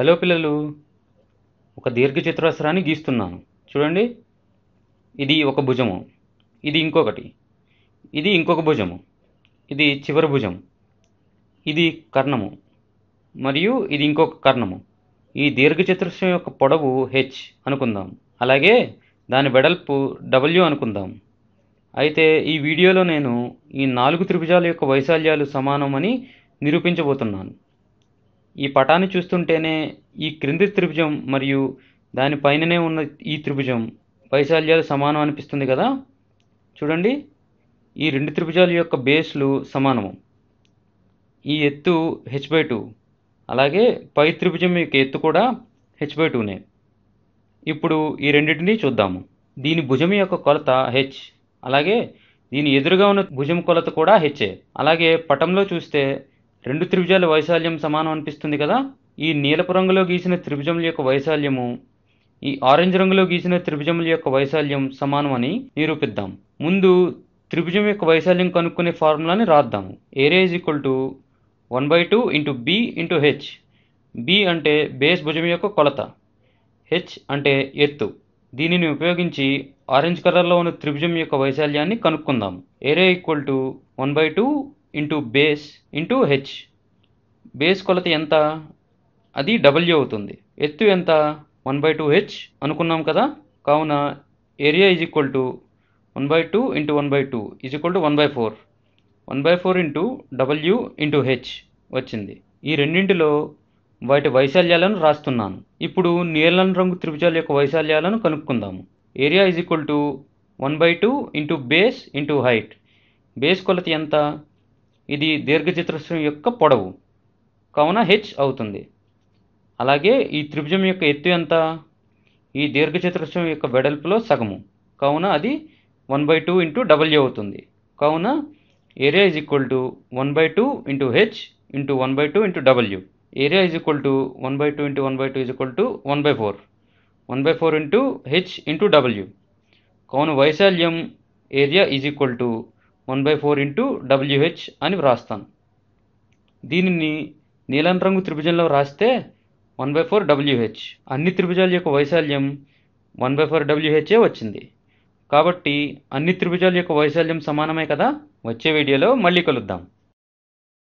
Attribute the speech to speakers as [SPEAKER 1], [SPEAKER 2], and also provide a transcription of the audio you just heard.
[SPEAKER 1] Hello పిల్లలు ఒక దీర్ఘచతురస్రాన్ని గీస్తున్నాను. చూడండి. ఇది ఒక భుజము. ఇది ఇంకొకటి. ఇది ఇంకొక భుజము. ఇది చివరి భుజం. ఇది కర్ణము. మరియు ఇది ఇంకొక కర్ణము. ఈ దీర్ఘచతురస్రం యొక్క పొడవు హెచ్ అనుకుందాం. అలాగే దాని వెడల్పు డబ్ల్యూ అనుకుందాం. అయితే ఈ వీడియోలో నేను ఈ నాలుగు త్రిభుజాల యొక్క వైశాల్యాలు సమానమని నిరూపించబోతున్నాను. ఈ పటాన్ని చూస్తుంటేనే ఈ క్రింది త్రిభుజం మరియు దాని పైననే ఉన్న ఈ త్రిభుజం వైశాల్యాలు సమానం అనిపిస్తుంది కదా? చూడండి. ఈ రెండు త్రిభుజాల యొక్క బేస్లు సమానము. ఈ ఎత్తు హెచ్ బై టూ అలాగే పై త్రిభుజం యొక్క ఎత్తు కూడా హెచ్ బై టూనే ఇప్పుడు ఈ రెండింటినీ చూద్దాము. దీని భుజం యొక్క కొలత హెచ్ అలాగే దీని ఎదురుగా ఉన్న భుజం కొలత కూడా హెచ్ఏ అలాగే పటంలో చూస్తే రెండు త్రిభుజాల వైశాల్యం సమానం అనిపిస్తుంది కదా? ఈ నీలపు రంగులో గీసిన త్రిభుజముల యొక్క వైశాల్యము ఈ ఆరెంజ్ రంగులో గీసిన త్రిభుజముల యొక్క వైశాల్యం సమానం అని నిరూపిద్దాం. ముందు త్రిభుజం యొక్క వైశాల్యం కనుక్కునే ఫార్ములాని రాద్దాము. Area is equal to one by two into B into H. B అంటే బేస్ భుజం యొక్క కొలత. హెచ్ అంటే ఎత్తు. దీనిని ఉపయోగించి ఆరెంజ్ కలర్లో ఉన్న త్రిభుజం యొక్క వైశాల్యాన్ని కనుక్కుందాం. Area equal to one by two into base into H. Base కొలత ఎంత? అది డబ్ల్యూ అవుతుంది. ఎత్తు ఎంత? వన్ బై టూ హెచ్ అనుకున్నాం కదా? కావున area is equal to one by two into one by two is equal to one by four. One by four into W into H వచ్చింది. ఈ రెండింటిలో వాటి వైశాల్యాలను రాస్తున్నాను. ఇప్పుడు నీలం రంగు త్రిభుజాల యొక్క వైశాల్యాలను కనుక్కుందాము. Area is equal to one by two into base into height. Base కొలత ఎంత? ఇది దీర్ఘచతురస్రం యొక్క పొడవు. కావున హెచ్ అవుతుంది. అలాగే ఈ త్రిభుజం యొక్క ఎత్తు ఎంత? ఈ దీర్ఘచతురస్రం యొక్క వెడల్పులో సగము. కావున అది one by two into W అవుతుంది. కావున area is equal to one by two into H into one by two into W area is equal to one by two into one by two is equal to one by four one by four into H into W కావున వైశాల్యం area is equal to one by four into W H అని వ్రాస్తాను. దీనిని నీలం రంగు త్రిభుజంలో రాస్తే one by four WH. అన్ని త్రిభుజాల యొక్క వైశాల్యం వన్ బై ఫోర్ డబ్ల్యూహెచ్ఏ వచ్చింది. కాబట్టి అన్ని త్రిభుజాల యొక్క వైశాల్యం సమానమే కదా? వచ్చే వీడియోలో మళ్ళీ కలుద్దాం.